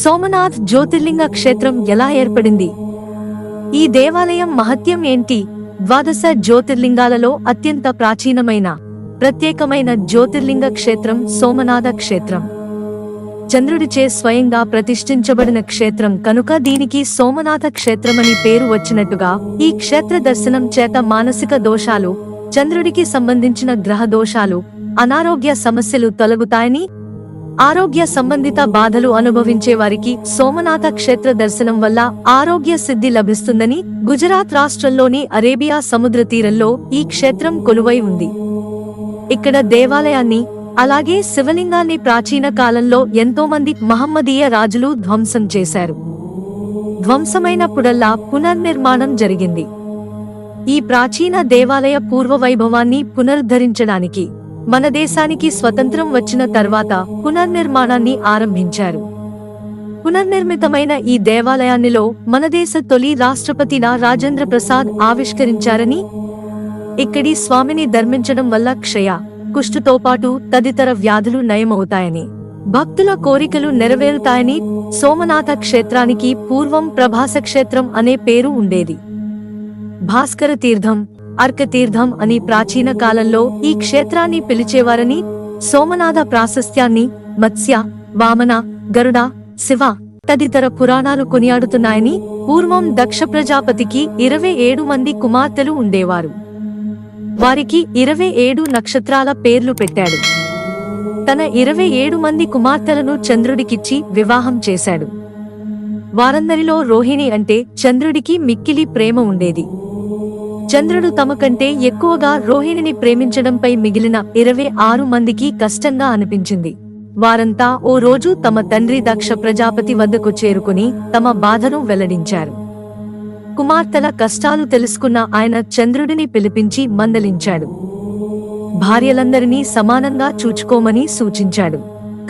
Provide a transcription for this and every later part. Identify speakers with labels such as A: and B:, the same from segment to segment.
A: సోమనాథ్ జ్యోతిర్లింగ క్షేత్రం ఎలా ఏర్పడింది? ఈ దేవాలయం మహత్యం ఏంటి? ద్వాదశ జ్యోతిర్లింగాలలో అత్యంత ప్రాచీనమైన ప్రత్యేకమైన జ్యోతిర్లింగ క్షేత్రం సోమనాథ క్షేత్రం. చంద్రుడిచే స్వయంగా ప్రతిష్ఠించబడిన క్షేత్రం కనుక దీనికి సోమనాథ క్షేత్రమని పేరు వచ్చినట్టుగా ఈ క్షేత్ర దర్శనం చేత మానసిక దోషాలు చంద్రుడికి సంబంధించిన గ్రహ దోషాలు అనారోగ్య సమస్యలు తొలగుతాయని ఆరోగ్య సంబంధిత బాధలు అనుభవించే వారికి సోమనాథ క్షేత్ర దర్శనం వల్ల ఆరోగ్య సిద్ధి లభిస్తుందని గుజరాత్ రాష్ట్రంలోని అరేబియా సముద్ర తీరంలో ఈ క్షేత్రం కొలువై ఉంది. ఇక్కడ దేవాలయాన్ని అలాగే శివలింగాన్ని ప్రాచీన కాలంలో ఎంతో మంది మహమ్మదీయ రాజులు ధ్వంసం చేశారు. ధ్వంసమైనప్పుడల్లా పునర్నిర్మాణం జరిగింది. ఈ ప్రాచీన దేవాలయ పూర్వ వైభవాన్ని పునరుద్ధరించడానికి మన దేశానికి స్వతంత్రం వచ్చిన తర్వాత పునర్నిర్మాణాన్ని ఆరంభించారు. పునర్నిర్మితమైన ఈ దేవాలయాన్నిలో మన దేశ తొలి రాష్ట్రపతి నా రాజేంద్ర ప్రసాద్ ఆవిష్కరించారని ఇక్కడి స్వామిని ధర్మించడం వల్ల క్షయ కుష్టుతో పాటు తదితర వ్యాధులు నయమవుతాయని భక్తుల కోరికలు నెరవేరుతాయని సోమనాథ క్షేత్రానికి పూర్వం ప్రభాస క్షేత్రం అనే పేరు ఉండేది. భాస్కర తీర్థం అర్కతీర్థం అని ప్రాచీన కాలంలో ఈ క్షేత్రాన్ని పిలిచేవారని సోమనాథ ప్రాశస్త్యాన్ని మత్స్య వామన గరుడ శివ తదితర పురాణాలు కొనియాడుతున్నాయని పూర్వం దక్ష ప్రజాపతికి ఇరవై ఏడు మంది కుమార్తెలు ఉండేవారు. వారికి ఇరవై ఏడు నక్షత్రాల పేర్లు పెట్టాడు. తన ఇరవై ఏడు మంది కుమార్తెలను చంద్రుడికిచ్చి వివాహం చేశాడు. వారందరిలో రోహిణి అంటే చంద్రుడికి మిక్కిలి ప్రేమ ఉండేది. చంద్రుడు తమ కంటే ఎక్కువగా రోహిణిని ప్రేమించడంపై మిగిలిన ఇరవై ఆరు మందికి కష్టంగా అనిపించింది. వారంతా ఓ రోజు తమ తండ్రి దక్ష ప్రజాపతి వద్దకు చేరుకుని తమ బాధను వెల్లడించారు. కుమార్తెల కష్టాలు తెలుసుకున్న ఆయన చంద్రుడిని పిలిపించి మందలించాడు. భార్యలందరినీ సమానంగా చూచుకోమని సూచించాడు.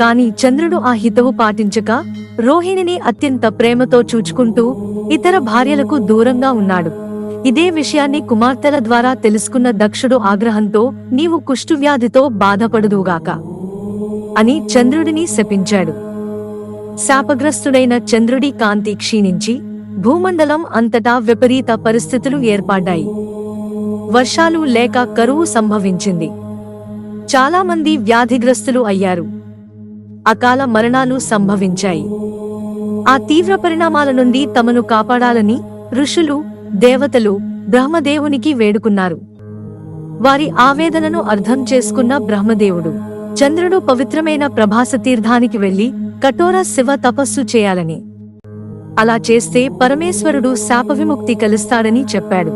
A: కాని చంద్రుడు ఆ హితవు పాటించక రోహిణిని అత్యంత ప్రేమతో చూచుకుంటూ ఇతర భార్యలకు దూరంగా ఉన్నాడు. ఇదే విషయాన్ని కుమార్తెల ద్వారా తెలుసుకున్న దక్షుడు ఆగ్రహంతో నీవు కుష్ఠువ్యాధితో బాధపడుదుగాక అని చంద్రుడిని శపించాడు. శాపగ్రస్తుడైన చంద్రుడి కాంతి క్షీణించి భూమండలం అంతటా విపరీత పరిస్థితులు ఏర్పడ్డాయి. వర్షాలు లేక కరువు సంభవించింది. చాలా మంది వ్యాధిగ్రస్తులు అయ్యారు. అకాల మరణాలు సంభవించాయి. ఆ తీవ్ర పరిణామాల నుండి తమను కాపాడాలని ఋషులు దేవతలు బ్రహ్మదేవునికి వేడుకున్నారు. వారి ఆవేదనను అర్థం చేసుకున్న బ్రహ్మదేవుడు చంద్రుడు పవిత్రమైన ప్రభాస తీర్థానికి వెళ్ళి కఠోర శివ తపస్సు చేయాలని. అలా చేస్తే పరమేశ్వరుడు శాపవిముక్తి కలుస్తాడని చెప్పాడు.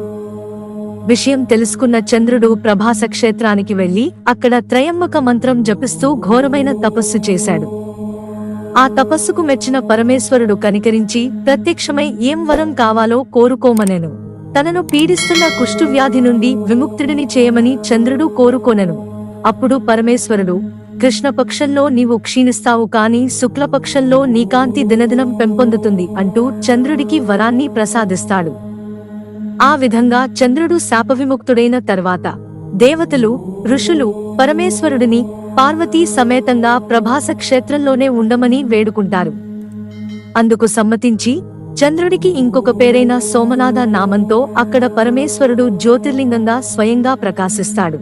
A: విషయం తెలుసుకున్న చంద్రుడు ప్రభాస క్షేత్రానికి వెళ్ళి అక్కడ త్రయంబక మంత్రం జపిస్తూ ఘోరమైన తపస్సు చేశాడు. ఆ తపస్సుకు మెచ్చిన పరమేశ్వరుడు కనికరించి ప్రత్యక్షమై ఏం వరం కావాలో కోరుకోమనెను. తనను పీడిస్తున్న కుష్ఠువ్యాధి నుండి విముక్తుడిని చేయమని చంద్రుడు కోరుకొనెను. అప్పుడు పరమేశ్వరుడు కృష్ణపక్షంలో నీవు క్షీణిస్తావు కాని శుక్లపక్షంలో నీ కాంతి దినదినం పెంపొందుతుంది అంటూ చంద్రుడికి వరాన్ని ప్రసాదిస్తాడు. ఆ విధంగా చంద్రుడు శాపవిముక్తుడైన తర్వాత దేవతలు ఋషులు పరమేశ్వరుడిని పార్వతీ సమేతంగా ప్రభాస క్షేత్రంలోనే ఉండమని వేడుకుంటారు. అందుకు సమ్మతించి చంద్రుడికి ఇంకొక పేరైన సోమనాథ నామంతో అక్కడ పరమేశ్వరుడు జ్యోతిర్లింగంగా స్వయంగా ప్రకాశిస్తాడు.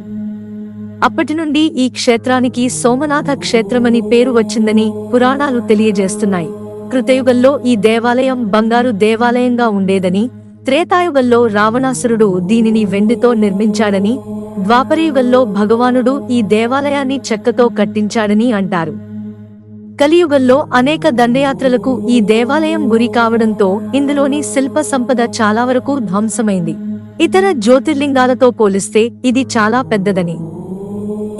A: అప్పటి నుండి ఈ క్షేత్రానికి సోమనాథ క్షేత్రమని పేరు వచ్చిందని పురాణాలు తెలియజేస్తున్నాయి. కృతయుగంలో ఈ దేవాలయం బంగారు దేవాలయంగా ఉండేదని త్రేతాయుగంలో రావణాసురుడు దీనిని వెండితో నిర్మించాడని ద్వాపరయుగంలో భగవానుడు ఈ దేవాలయాన్ని చెక్కతో కట్టించాడని అంటారు. కలియుగంలో అనేక దండయాత్రలకు ఈ దేవాలయం గురి కావడంతో ఇందులోని శిల్ప సంపద చాలా వరకు ధ్వంసమైంది. ఇతర జ్యోతిర్లింగాలతో పోలిస్తే ఇది చాలా పెద్దదని.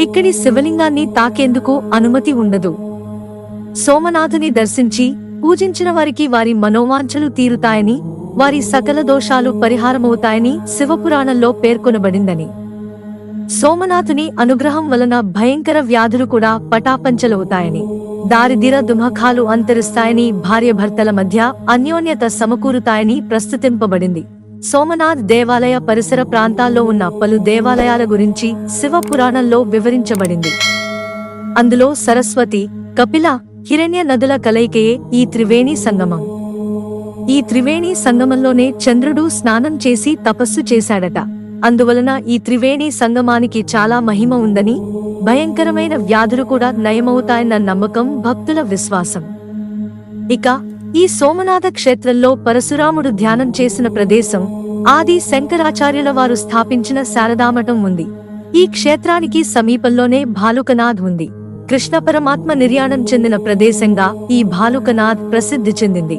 A: ఇక్కడి శివలింగాన్ని తాకేందుకు అనుమతి ఉండదు. సోమనాథుని దర్శించి పూజించిన వారికి వారి మనోవాంఛలు తీరుతాయని వారి సకల దోషాలు పరిహారమవుతాయని శివపురాణంలో పేర్కొనబడిందని. సోమనాథుని అనుగ్రహం వలన భయంకర వ్యాధులు కూడా పటాపంచలవుతాయని దారిద్ర దుమఖాలు అంతరిస్తాయని భార్యభర్తల మధ్య అన్యోన్యత సమకూరుతాయని ప్రస్తుతింపబడింది. సోమనాథ్ దేవాలయ పరిసర ప్రాంతాల్లో ఉన్న పలు దేవాలయాల గురించి శివ పురాణంలో వివరించబడింది. అందులో సరస్వతి కపిల హిరణ్య నదుల కలయికయే ఈ త్రివేణి సంగమం. ఈ త్రివేణి సంగమంలోనే చంద్రుడు స్నానం చేసి తపస్సు చేశాడట. అందువలన ఈ త్రివేణి సంగమానికి చాలా మహిమ ఉందని భయంకరమైన వ్యాధులు కూడా నయమవుతాయన్న నమ్మకం భక్తుల విశ్వాసం. ఇక ఈ సోమనాథ క్షేత్రంలో పరశురాముడు ధ్యానం చేసిన ప్రదేశం ఆది శంకరాచార్యుల వారు స్థాపించిన శారదామఠం ఉంది. ఈ క్షేత్రానికి సమీపంలోనే భాలుకనాథ్ ఉంది. కృష్ణ పరమాత్మ నిర్యాణం చెందిన ప్రదేశంగా ఈ భాలుకనాథ్ ప్రసిద్ధి చెందింది.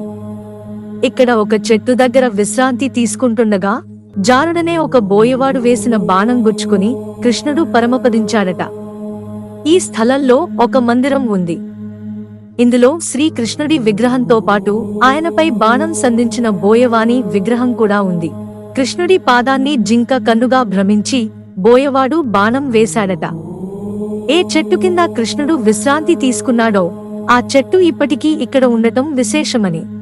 A: ఇక్కడ ఒక చెట్టు దగ్గర విశ్రాంతి తీసుకుంటుండగా జారుడనే ఒక బోయవాడు వేసిన బాణం గుచ్చుకుని కృష్ణుడు పరమపదించాడట. ఈ స్థలంలో ఒక మందిరం ఉంది. ఇందులో శ్రీకృష్ణుడి విగ్రహంతో పాటు ఆయనపై బాణం సంధించిన బోయవాణి విగ్రహం కూడా ఉంది. కృష్ణుడి పాదాన్ని జింక కన్నుగా భ్రమించి బోయవాడు బాణం వేశాడట. ఏ చెట్టు కింద కృష్ణుడు విశ్రాంతి తీసుకున్నాడో ఆ చెట్టు ఇప్పటికీ ఇక్కడ ఉండటం విశేషమని.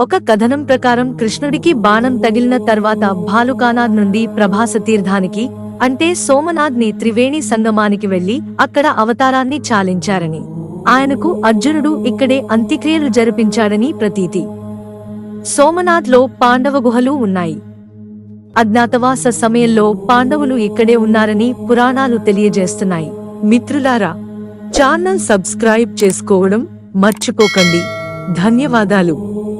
A: ఒక కథనం ప్రకారం కృష్ణుడికి బాణం తగిలిన తర్వాత భాలుకానాథ్ నుండి ప్రభాస తీర్థానికి అంటే సోమనాథ్ని త్రివేణి సంగమానికి వెళ్ళి అక్కడ అవతారాన్ని చాలించారని. ఆయనకు అర్జునుడు ఇక్కడే అంత్యక్రియలు జరిపించాడని ప్రతీతి. సోమనాథ్లో పాండవ గుహలు ఉన్నాయి. అజ్ఞాతవాస సమయంలో పాండవులు ఇక్కడే ఉన్నారని పురాణాలు తెలియజేస్తున్నాయి. మిత్రులారా ఛానల్ సబ్స్క్రైబ్ చేసుకోవడం మర్చిపోకండి. ధన్యవాదాలు.